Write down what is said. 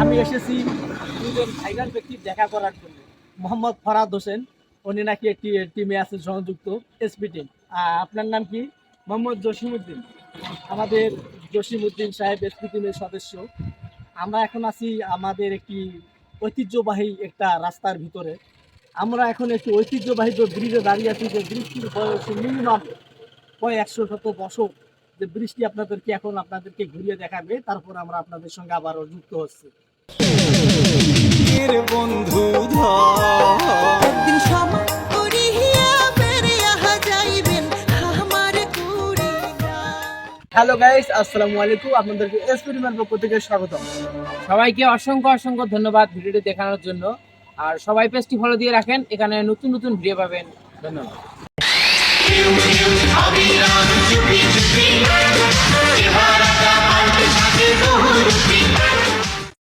আমি এসেছি দুজন ভাইরাল ব্যক্তির দেখা করার জন্য। মোহাম্মদ ফরাদ হোসেন, উনি নাকি একটি টিমে আছে সংযুক্ত এসপি টিম আপনার নাম কি? মোহাম্মদ জসিমউদ্দিন। আমাদের জসিমউদ্দিন সাহেব এসপি টিমের সদস্য। আমরা এখন আছি আমাদের একটি ঐতিহ্যবাহী একটা রাস্তার ভিতরে। আমরা এখন একটি ঐতিহ্যবাহী যে ব্রিজে দাঁড়িয়ে আছি, যে ব্রিজটির বয়স মিনিমাম কয় একশো শত বছর যে ব্রিজটি আপনাদেরকে এখন আপনাদেরকে ঘুরিয়ে দেখাবে তারপর আমরা আপনাদের সঙ্গে আবারও যুক্ত হচ্ছি। বন্ধু হ্যালো গাইস আসসালামু আলাইকুম আপনাদেরকে এক্সপেরিমেন্ট পক্ষ থেকে স্বাগতম। সবাইকে অসংখ্য অসংখ্য ধন্যবাদ ভিডিওটি দেখানোর জন্য। আর সবাই পেজটি ফলো দিয়ে রাখেন এখানে নতুন নতুন ভিডিও পাবেন। ধন্যবাদ।